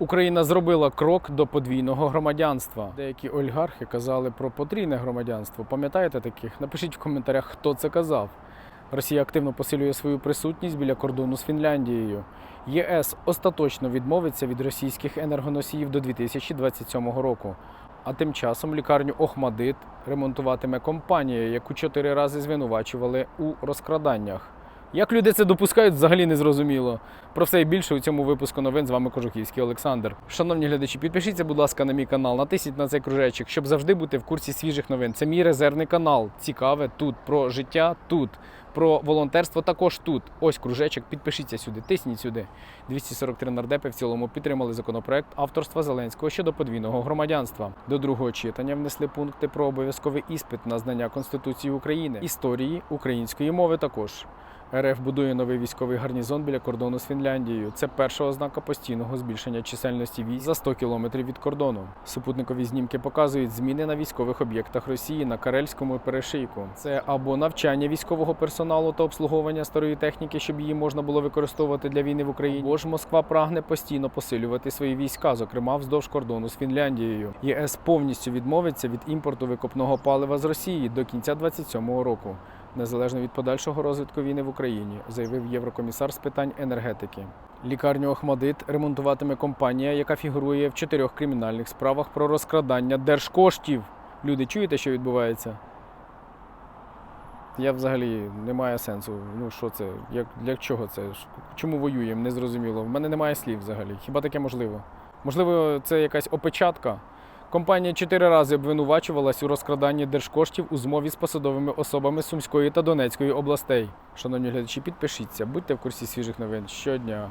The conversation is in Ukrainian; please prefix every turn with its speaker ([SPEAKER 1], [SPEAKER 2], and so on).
[SPEAKER 1] Україна зробила крок до подвійного громадянства. Деякі олігархи казали про потрійне громадянство. Пам'ятаєте таких? Напишіть в коментарях, хто це казав. Росія активно посилює свою присутність біля кордону з Фінляндією. ЄС остаточно відмовиться від російських енергоносіїв до 2027 року. А тим часом лікарню Охмадит ремонтуватиме компанія, яку чотири рази звинувачували у розкраданнях. Як люди це допускають, взагалі не зрозуміло. Про все і більше у цьому випуску новин з вами Кожухівський Олександр. Шановні глядачі, підпишіться, будь ласка, на мій канал, натисніть на цей кружечок, щоб завжди бути в курсі свіжих новин. Це мій резервний канал. Цікаве тут про життя тут. Про волонтерство також тут. Ось кружечок, підпишіться сюди, тисніть сюди. 243 нардепи в цілому підтримали законопроект авторства Зеленського щодо подвійного громадянства. До другого читання внесли пункти про обов'язковий іспит на знання Конституції України, історії української мови також. РФ будує новий військовий гарнізон біля кордону з Фінляндією. Це перша ознака постійного збільшення чисельності військ за 100 кілометрів від кордону. Супутникові знімки показують зміни на військових об'єктах Росії на Карельському перешийку. Це або навчання військового персоналу та обслуговування старої техніки, щоб її можна було використовувати для війни в Україні. Або ж Москва прагне постійно посилювати свої війська, зокрема вздовж кордону з Фінляндією. ЄС повністю відмовиться від імпорту викопного палива з Росії до кінця 2027 року незалежно від подальшого розвитку війни в Україні, заявив єврокомісар з питань енергетики. Лікарню Охмадит ремонтуватиме компанія, яка фігурує в чотирьох кримінальних справах про розкрадання держкоштів. Люди, чуєте, що відбувається? Я взагалі не маю сенсу. Ну що це? Як для чого це? Чому воюємо? Не зрозуміло. В мене немає слів взагалі. Хіба таке можливо? Можливо, це якась опечатка. Компанія чотири рази обвинувачувалась у розкраданні держкоштів у змові з посадовими особами Сумської та Донецької областей. Шановні глядачі, підпишіться, будьте в курсі свіжих новин щодня.